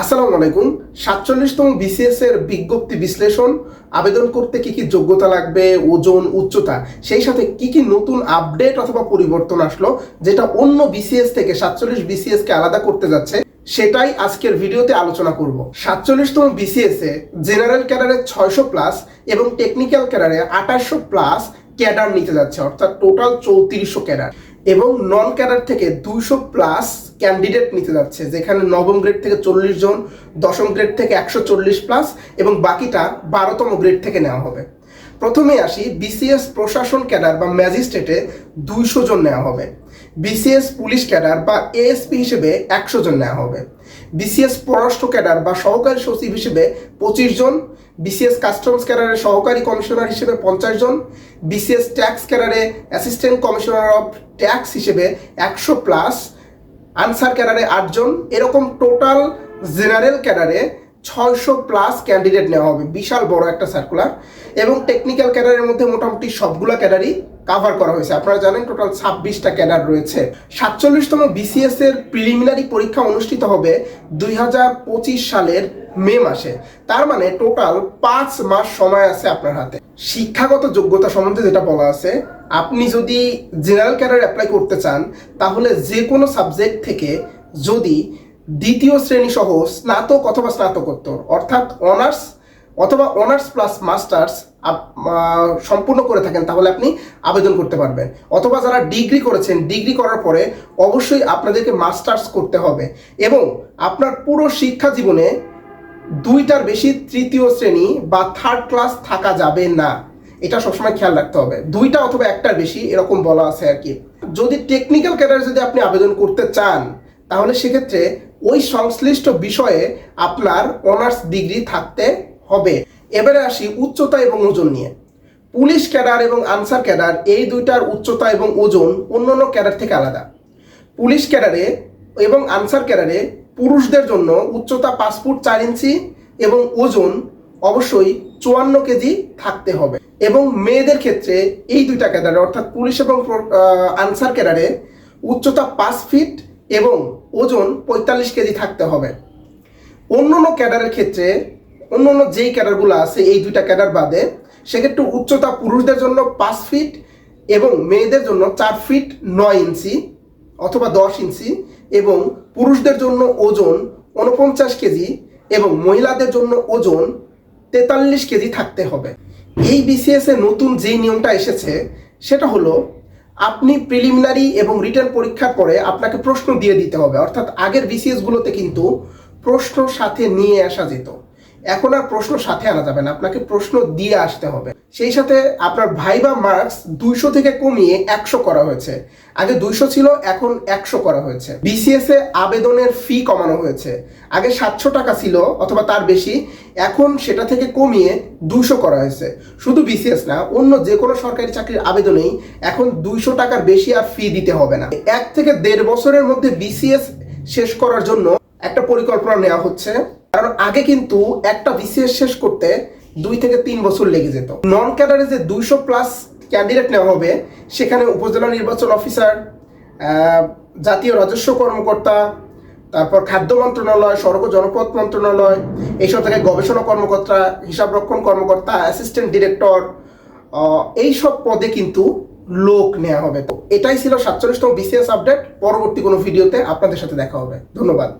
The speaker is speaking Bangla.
আসসালামু আলাইকুম। সাতচল্লিশতম বিসিএস এর বিজ্ঞপ্তি বিশ্লেষণ, আবেদন করতে কি কি যোগ্যতা লাগবে, ওজন, উচ্চতা, সেই সাথে কি কি নতুন আপডেট অথবা পরিবর্তন আসলো, যেটা অন্য বিসিএস থেকে সাতচল্লিশ বিসিএস কে আলাদা করতে যাচ্ছে, সেটাই আজকের ভিডিওতে আলোচনা করব। সাতচল্লিশতম বিসিএস এ জেনারেল ক্যাডারে ছয়শো প্লাস এবং টেকনিক্যাল ক্যাডারে আঠাশশো প্লাস ক্যাডার নিতে যাচ্ছে, অর্থাৎ টোটাল চৌত্রিশশো ক্যাডার এবং নন ক্যাডার থেকে দুইশো প্লাস ক্যান্ডিডেট নিতে যাচ্ছে, যেখানে নবম গ্রেড থেকে চল্লিশ জন, দশম গ্রেড থেকে একশো চল্লিশ প্লাস এবং বাকিটা বারোতম গ্রেড থেকে নেওয়া হবে। প্রথমে আসি বিসিএস প্রশাসন ক্যাডার বা ম্যাজিস্ট্রেটে দুইশো জন নেওয়া হবে। বিসিএস পুলিশ ক্যাডার বা এএসপি হিসেবে একশো জন নেওয়া হবে। বিসিএস পররাষ্ট্র ক্যাডার বা সহকারী সচিব হিসেবে পঁচিশ জন বিসিএস কাস্টমস ক্যাডারের সহকারী কমিশনার হিসেবে পঞ্চাশ জন বিসিএস ট্যাক্স ক্যাডারে অ্যাসিস্ট্যান্ট কমিশনার অফ ট্যাক্স হিসেবে একশো প্লাস আনসার ক্যাডারে আটজন এরকম টোটাল জেনারেল ক্যাডারে ছয়শো প্লাস ক্যান্ডিডেট নেওয়া হবে। বিশাল বড় একটা সার্কুলার এবং টেকনিক্যাল ক্যাডারের মধ্যে মোটামুটি সবগুলো ক্যাডারই কাভার করা হয়েছে। আপনারা জানেন টোটাল ছাব্বিশটা ক্যাডার রয়েছে। সাতচল্লিশতম বিসিএস এর প্রিলিমিনারি পরীক্ষা অনুষ্ঠিত হবে দুই হাজার পঁচিশ সালের মে মাসে। তার মানে টোটাল পাঁচ মাস সময় আছে আপনার হাতে। শিক্ষাগত যোগ্যতা সম্বন্ধে যেটা বলা আছে, আপনি যদি জেনারেল ক্যাডার অ্যাপ্লাই করতে চান, তাহলে যে কোনো সাবজেক্ট থেকে যদি দ্বিতীয় শ্রেণি সহ স্নাতক অথবা স্নাতকোত্তর, অর্থাৎ অনার্স অথবা অনার্স প্লাস মাস্টার্স সম্পূর্ণ করে থাকেন, তাহলে আপনি আবেদন করতে পারবেন। অথবা যারা ডিগ্রি করেছেন, ডিগ্রি করার পরে অবশ্যই আপনাদেরকে মাস্টার্স করতে হবে এবং আপনার পুরো শিক্ষা জীবনে দুইটার বেশি তৃতীয় শ্রেণি বা থার্ড ক্লাস থাকা যাবে না। এটা সবসময় খেয়াল রাখতে হবে। দুইটা অথবা একটার বেশি এরকম বলা আছে আর কি। যদি টেকনিক্যাল ক্যাডার যদি আপনি আবেদন করতে চান তাহলে সেক্ষেত্রে ওই সংশ্লিষ্ট বিষয়ে আপনার অনার্স ডিগ্রি থাকতে হবে। এবারে আসি উচ্চতা এবং ওজন নিয়ে। পুলিশ ক্যাডার এবং আনসার ক্যাডার, এই দুইটার উচ্চতা এবং ওজন অন্যান্য ক্যাডার থেকে আলাদা। পুলিশ ক্যাডারে এবং আনসার ক্যাডারে পুরুষদের জন্য উচ্চতা পাঁচ ফুট চার ইঞ্চি এবং ওজন অবশ্যই চুয়ান্ন কেজি থাকতে হবে। এবং মেয়েদের ক্ষেত্রে এই দুইটা ক্যাডারে, অর্থাৎ পুলিশ এবং আনসার ক্যাডারে উচ্চতা পাঁচ ফিট এবং ওজন পঁয়তাল্লিশ কেজি থাকতে হবে। অন্য অন্য ক্যাডারের ক্ষেত্রে, অন্য অন্য যেই ক্যাডারগুলো আছে, এই দুইটা ক্যাডার বাদে, সেক্ষেত্রে উচ্চতা পুরুষদের জন্য পাঁচ ফিট এবং মেয়েদের জন্য চার ফিট নয় ইঞ্চি অথবা দশ ইঞ্চি এবং পুরুষদের জন্য ওজন উনপঞ্চাশ কেজি এবং মহিলাদের জন্য ওজন তেতাল্লিশ কেজি থাকতে হবে। এই বিসিএস নতুন যেই নিয়মটা এসেছে, সেটা হলো আপনি প্রিলিমিনারি এবং রিটার্ন পরীক্ষার পরে আপনাকে প্রশ্ন দিয়ে দিতে হবে। অর্থাৎ আগের বিসিএস গুলোতে কিন্তু প্রশ্ন সাথে নিয়ে আসা যেত। এখন আর প্রশ্ন সাথে আনা যাবে না, আপনাকে প্রশ্ন দিয়ে আসতে হবে। সেই সাথে আপনার ভাইবা মার্কস দুইশো থেকে কমিয়ে একশো করা হয়েছে। আগে দুইশো ছিল, এখন একশো করা হয়েছে। বিসিএস এ আবেদনের ফি কমানো হয়েছে। আগে সাতশো টাকা ছিল, অথবা তার বেশি, এখন সেটা থেকে কমিয়ে দুশো করা হয়েছে। শুধু বিসিএস না, অন্য যে কোনো সরকারি চাকরির আবেদনেই এখন দুইশো টাকার বেশি আর ফি দিতে হবে না। এক থেকে দেড় বছরের মধ্যে বিসিএস শেষ করার জন্য একটা পরিকল্পনা নেওয়া হচ্ছে। কারণ আগে কিন্তু একটা বিসিএস শেষ করতে দুই থেকে তিন বছর লেগে যেত। নন ক্যাডারে যে দুইশো প্লাস ক্যান্ডিডেট নেওয়া হবে, সেখানে উপজেলা নির্বাচন অফিসার জাতীয় রাজস্ব কর্মকর্তা, তারপর খাদ্য মন্ত্রণালয়, সড়ক জনপথ মন্ত্রণালয়, এইসব থেকে গবেষণা কর্মকর্তা হিসাবরক্ষণ কর্মকর্তা অ্যাসিস্ট্যান্ট ডিরেক্টর এইসব পদে কিন্তু লোক নেওয়া হবে। তো এটাই ছিল সাতচল্লিশতম বিসিএস আপডেট পরবর্তী কোনো ভিডিওতে আপনাদের সাথে দেখা হবে। ধন্যবাদ।